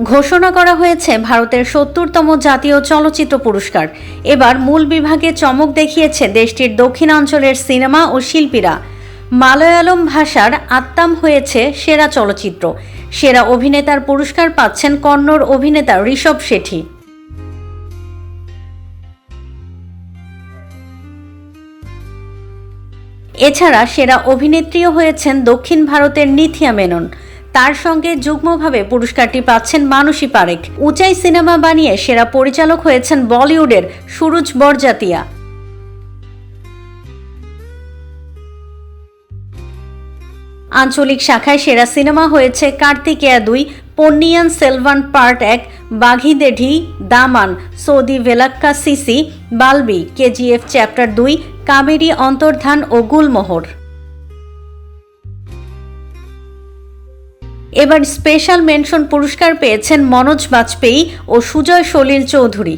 ঘোষণা করা হয়েছে ভারতের সত্তরতম জাতীয় চলচ্চিত্র পুরস্কার। এবার মূল বিভাগে চমক দেখিয়েছে দেশটির দক্ষিণাঞ্চলের সিনেমা ও শিল্পীরা। মালয়ালম ভাষার আত্মাম হয়েছে সেরা চলচ্চিত্র। সেরা অভিনেতার পুরস্কার পাচ্ছেন কন্নড় অভিনেতা ঋষভ শেঠি। এছাড়া সেরা অভিনেত্রীও হয়েছেন দক্ষিণ ভারতের নিথিয়া মেনন। তার সঙ্গে যুগ্মভাবে পুরস্কারটি পাচ্ছেন মানসী পারেখ। উঁচাই সিনেমা বানিয়ে সেরা পরিচালক হয়েছেন বলিউডের সুরজ বরজাতিয়া। আঞ্চলিক শাখায় সেরা সিনেমা হয়েছে কার্তিকেয়া দুই, পন্নিয়ান সেলভান পার্ট এক বাঘি দেঢি দামান, সৌদি ভেলাক্কা সিসি, বালবি, কেজিএফ চ্যাপ্টার দুই, কাবেরী অন্তর্ধান ও গুলমোহর। এবার স্পেশাল মেনশন পুরস্কার পেয়েছেন মনোজ বাজপেয়ী ও সুজয় সলিল চৌধুরী।